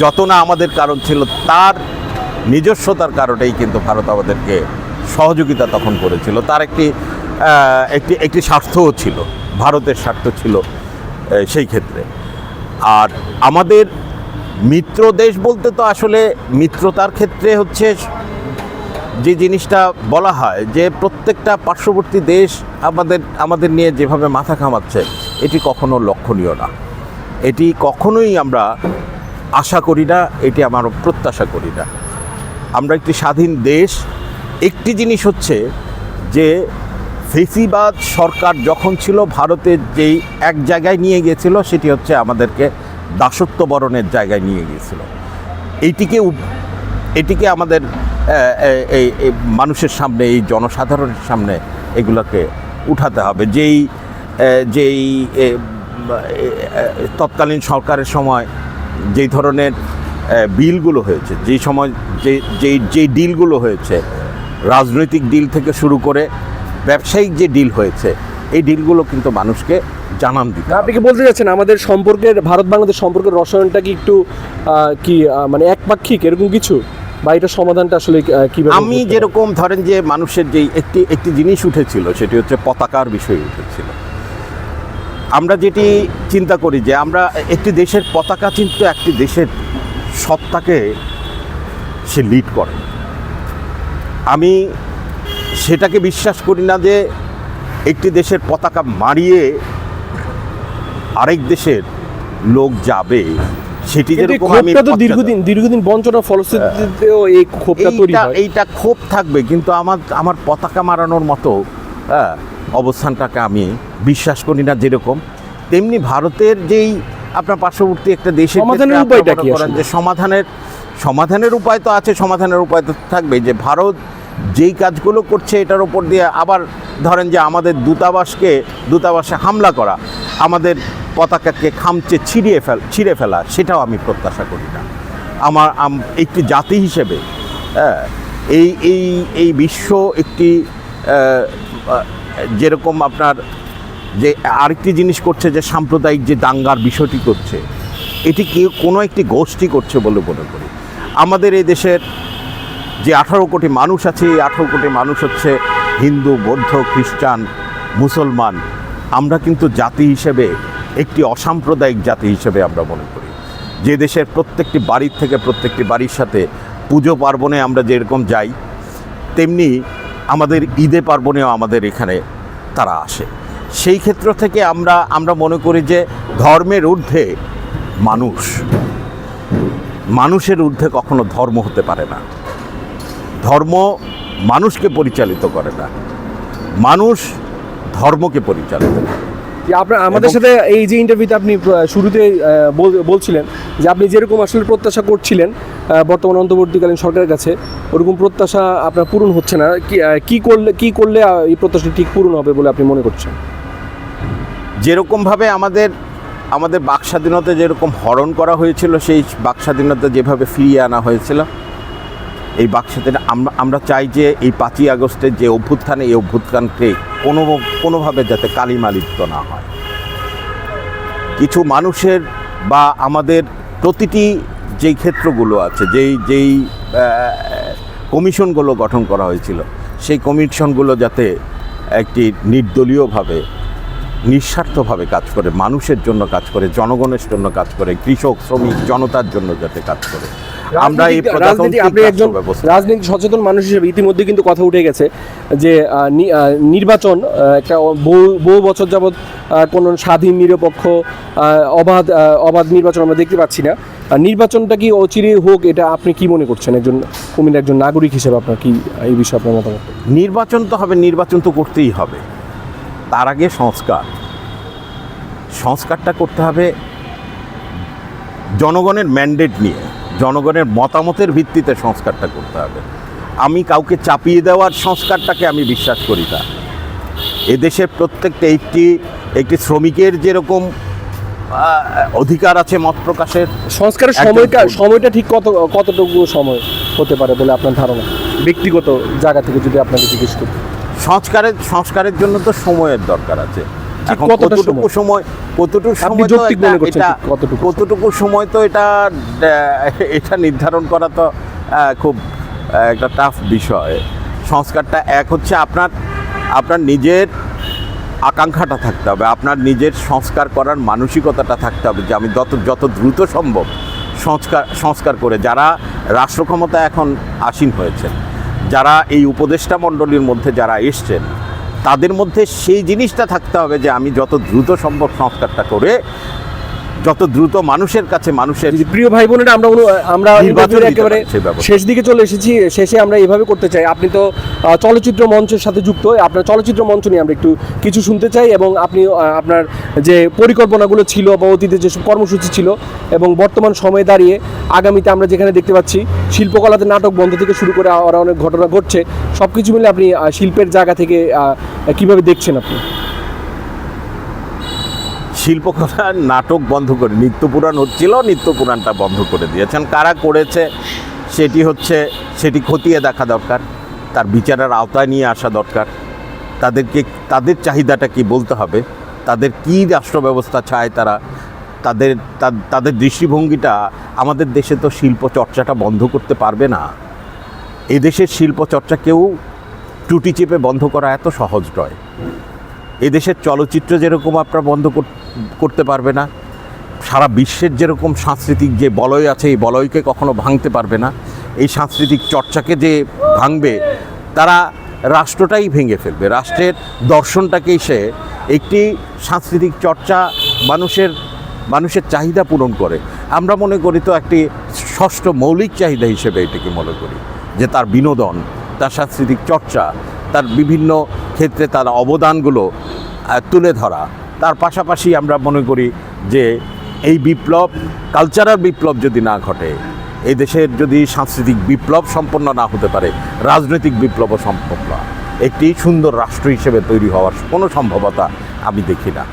যত না আমাদের কারণ ছিল, তার নিজস্বতার কারণেই কিন্তু ভারত আমাদেরকে সহযোগিতা তখন করেছিল। তার একটি একটি একটি স্বার্থও ছিল, ভারতের স্বার্থ ছিল সেই ক্ষেত্রে। আর আমাদের মিত্র দেশ বলতে তো আসলে মিত্রতার ক্ষেত্রে হচ্ছে যে জিনিসটা বলা হয় যে প্রত্যেকটা পার্শ্ববর্তী দেশ আমাদের আমাদের নিয়ে যেভাবে মাথা ঘামাচ্ছে, এটি কখনো লক্ষণীয় না। এটি কখনোই আমরা আশা করি না, এটি আমার প্রত্যাশা করি না। আমরা একটি স্বাধীন দেশ। একটি জিনিস হচ্ছে যে ফেসিবাদ সরকার যখন ছিল, ভারতের যেই এক জায়গায় নিয়ে গিয়েছিল, সেটি হচ্ছে আমাদেরকে দাসত্ব বরণের জায়গায় নিয়ে গিয়েছিল। এইটিকে এটিকে আমাদের এই- মানুষের সামনে, এই জনসাধারণের সামনে এগুলোকে উঠাতে হবে। যেই যেই তৎকালীন সরকারের সময় যেই ধরনের বিলগুলো হয়েছে যেই সময় যে যেই যেই ডিলগুলো হয়েছে রাজনৈতিক ডিল থেকে শুরু করে ব্যবসায়িক যে ডিল হয়েছে এই ডিলগুলো কিন্তু মানুষকে জানান দিতে আপনি কি বলতে চাচ্ছেন আমাদের সম্পর্কের ভারত বাংলাদেশ সম্পর্কের রসায়নটা কি একটু কি মানে একপাক্ষিক এরকম কিছু? বা এটা সমাধানটা আসলে কীভাবে আমি যেরকম ধরেন যে মানুষের যেই একটি একটি জিনিস উঠেছিল সেটি হচ্ছে পতাকার বিষয় উঠেছিল। আমরা যেটি চিন্তা করি যে আমরা একটি দেশের পতাকা কিন্তু একটি দেশের সত্তাকে সে লিড করে। আমি সেটাকে বিশ্বাস করি না যে একটি দেশের পতাকা মারিয়ে আরেক দেশের লোক যাবে সেটি কিন্তু যেরকম আমি তো দীর্ঘদিন দীর্ঘদিন বঞ্চনার ফলশ্রুতিতেও এই ক্ষোভটা তৈরি হয়। এইটা ক্ষোভ থাকবে কিন্তু আমার আমার পতাকা মারানোর মতো হ্যাঁ, অবস্থানটাকে আমি বিশ্বাস করি না যেরকম তেমনি ভারতের যেই আপনার পার্শ্ববর্তী একটা দেশের সমাধানের উপায়টা কি যে সমাধানের সমাধানের উপায় তো আছে সমাধানের উপায় তো থাকবে। যে ভারত যেই কাজগুলো করছে এটার উপর দিয়ে আবার ধরেন যে আমাদের দূতাবাসকে দূতাবাসে হামলা করা আমাদের পতাকাকে খামচে ছিঁড়িয়ে ফেল ছিঁড়ে ফেলা সেটাও আমি প্রত্যাশা করি না। আমার একটি জাতি হিসেবে হ্যাঁ, এই এই এই বিশ্ব একটি যেরকম আপনার যে আরেকটি জিনিস করছে যে সাম্প্রদায়িক যে দাঙ্গার বিষয়টি করছে, এটি কি কোনো একটি গোষ্ঠী করছে বলে মনে করি? আমাদের এই দেশের যে আঠারো কোটি মানুষ আছে, এই আঠারো কোটি মানুষ হচ্ছে হিন্দু, বৌদ্ধ, খ্রিস্টান, মুসলমান। আমরা কিন্তু জাতি হিসেবে, একটি অসাম্প্রদায়িক জাতি হিসেবে আমরা মনে করি। যে দেশের প্রত্যেকটি বাড়ির থেকে প্রত্যেকটি বাড়ির সাথে পুজো পার্বণে আমরা যেরকম যাই, তেমনি আমাদের ঈদে পার্বণেও আমাদের এখানে তারা আসে। সেই ক্ষেত্র থেকে আমরা আমরা মনে করি যে ধর্মের ঊর্ধ্বে মানুষ। মানুষের ঊর্ধ্বে কখনো ধর্ম হতে পারে না। ধর্ম মানুষকে পরিচালিত করে না। মানুষ ধর্মকে পরিচালিত করে। আপনার আমাদের সাথে এই যে ইন্টারভিউতে আপনি শুরুতে বল- বলছিলেন যে আপনি যেরকম আসলে প্রত্যাশা করছিলেন বর্তমান অন্তর্বর্তীকালীন সরকারের কাছে ওরকম প্রত্যাশা আপনার পূরণ হচ্ছে না। কি করলে কি করলে এই প্রত্যাশা ঠিক পূরণ হবে বলে আপনি মনে করছেন? যেরকমভাবে আমাদের আমাদের বাক স্বাধীনতা যেরকম হরণ করা হয়েছিল, সেই বাক স্বাধীনতা যেভাবে ফিরিয়ে আনা হয়েছিল, এই বাক আমরা আমরা চাই যে এই পাঁচই আগস্টের যে অভ্যুত্থান, এই অভ্যুত্থানকে কোনো, কোনোভাবে যাতে কালিমালিপ্ত না হয়। কিছু মানুষের বা আমাদের প্রতিটি যেই ক্ষেত্রগুলো আছে, যেই যেই কমিশনগুলো গঠন করা হয়েছিল, সেই কমিশনগুলো যাতে একটি নির্দলীয়ভাবে নিঃস্বার্থভাবে কাজ করে মানুষের জন্য কাজ করে জনগণের জন্য কাজ করে কৃষক শ্রমিক জনতার জন্য যাতে কাজ করে। আমরা এই আপনি একজন রাজনীতি সচেতন মানুষ হিসেবে ইতিমধ্যে কিন্তু কথা উঠে গেছে যে নির্বাচন একটা বহু বহু বছর যাবৎ কোনো স্বাধীন নিরপেক্ষ অবাধ অবাধ নির্বাচন আমরা দেখতে পাচ্ছি না। আর নির্বাচনটা কি অচিরে হোক এটা আপনি কি মনে করছেন? একজন কুমিল্লার একজন নাগরিক হিসেবে আপনার কি এই বিষয়ে আপনার মতামত? নির্বাচন তো হবে নির্বাচন তো করতেই হবে। তার আগে সংস্কার। সংস্কারটা করতে হবে জনগণের ম্যান্ডেট নিয়ে। জনগণের মতামতের ভিত্তিতে সংস্কারটা করতে হবে। আমি কাউকে চাপিয়ে দেওয়ার সংস্কারটাকে আমি বিশ্বাস করি না। এদেশের প্রত্যেকটা একটি একটি শ্রমিকের যেরকম অধিকার আছে মত প্রকাশের সংস্কারের সময়টা সময়টা ঠিক কত কতটুকু সময় হতে পারে বলে আপনার ধারণা? ব্যক্তিগত জায়গা থেকে যদি আপনাকে জিজ্ঞেস করি। সংস্কারের সংস্কারের জন্য তো সময়ের দরকার আছে। কতটুকু সময়? কতটুকু সময় তো এটা- কতটুকু? সময়? তো এটা এটা নির্ধারণ করা তো খুব একটা টাফ বিষয়। সংস্কারটা এক হচ্ছে আপনার আপনার নিজের আকাঙ্ক্ষাটা থাকতে হবে আপনার নিজের সংস্কার করার মানসিকতাটা থাকতে হবে যে আমি যত যত দ্রুত সম্ভব সংস্কার সংস্কার করে যারা রাষ্ট্র ক্ষমতা এখন আসীন হয়েছেন। যারা এই উপদেষ্টা মণ্ডলীর মধ্যে যারা এসছেন, তাদের মধ্যে সেই জিনিসটা থাকতে হবে যে আমি যত দ্রুত সম্ভব সংস্কারটা করে যত দ্রুত মানুষের কাছে মানুষের প্রিয় ভাই বোনেরা আমরা আমরা নির্বাচন একেবারে শেষ দিকে চলে এসেছি শেষে আমরা এভাবে করতে চাই। আপনি তো চলচ্চিত্র মঞ্চের সাথে যুক্ত আপনার চলচ্চিত্র মঞ্চ নিয়ে আমরা একটু কিছু শুনতে চাই এবং আপনি আপনার যে পরিকল্পনাগুলো ছিল বা অতীতে যেসব কর্মসূচি ছিল এবং বর্তমান সময়ে দাঁড়িয়ে আগামীতে আমরা যেখানে দেখতে পাচ্ছি শিল্পকলাতে নাটক বন্ধ থেকে শুরু করে আরও অনেক ঘটনা ঘটছে। সব কিছু মিলে আপনি শিল্পের জায়গা থেকে কীভাবে দেখছেন আপনি? শিল্পকলার নাটক বন্ধ করে, নিত্য পুরাণ হচ্ছিল, নিত্য পুরাণটা বন্ধ করে দিয়েছেন। কারা করেছে সেটি হচ্ছে, সেটি খতিয়ে দেখা দরকার, তার বিচারের আওতায় নিয়ে আসা দরকার। তাদেরকে, তাদের চাহিদাটা কি বলতে হবে? তাদের কি রাষ্ট্র ব্যবস্থা চায় তারা? তাদের তাদের দৃষ্টিভঙ্গিটা, আমাদের দেশে তো শিল্প চর্চাটা বন্ধ করতে পারবে না। এদেশের দেশের শিল্প চর্চা কেউ টুটি চেপে বন্ধ করা এত সহজ নয়। এদেশের চলচ্চিত্র যেরকম আপনারা বন্ধ করতে পারবে না, সারা বিশ্বের যেরকম সাংস্কৃতিক যে বলয় আছে, এই বলয়কে কখনো ভাঙতে পারবে না, এই সাংস্কৃতিক চর্চাকে যে ভাঙবে, তারা রাষ্ট্রটাই ভেঙে ফেলবে। রাষ্ট্রের দর্শনটাকেই সে একটি সাংস্কৃতিক চর্চা মানুষের মানুষের চাহিদা পূরণ করে। আমরা মনে করি তো একটি ষষ্ঠ মৌলিক চাহিদা হিসেবে এটিকে মনে করি, যে তার বিনোদন, তার সাংস্কৃতিক চর্চা, তার বিভিন্ন ক্ষেত্রে তার অবদানগুলো তুলে ধরা। তার পাশাপাশি আমরা মনে করি যে এই বিপ্লব কালচারাল বিপ্লব যদি না ঘটে, এই দেশের যদি সাংস্কৃতিক বিপ্লব সম্পন্ন না হতে পারে, রাজনৈতিক বিপ্লবও সম্পন্ন। একটি সুন্দর রাষ্ট্র হিসেবে তৈরি হওয়ার কোনো সম্ভবতা আমি দেখি না।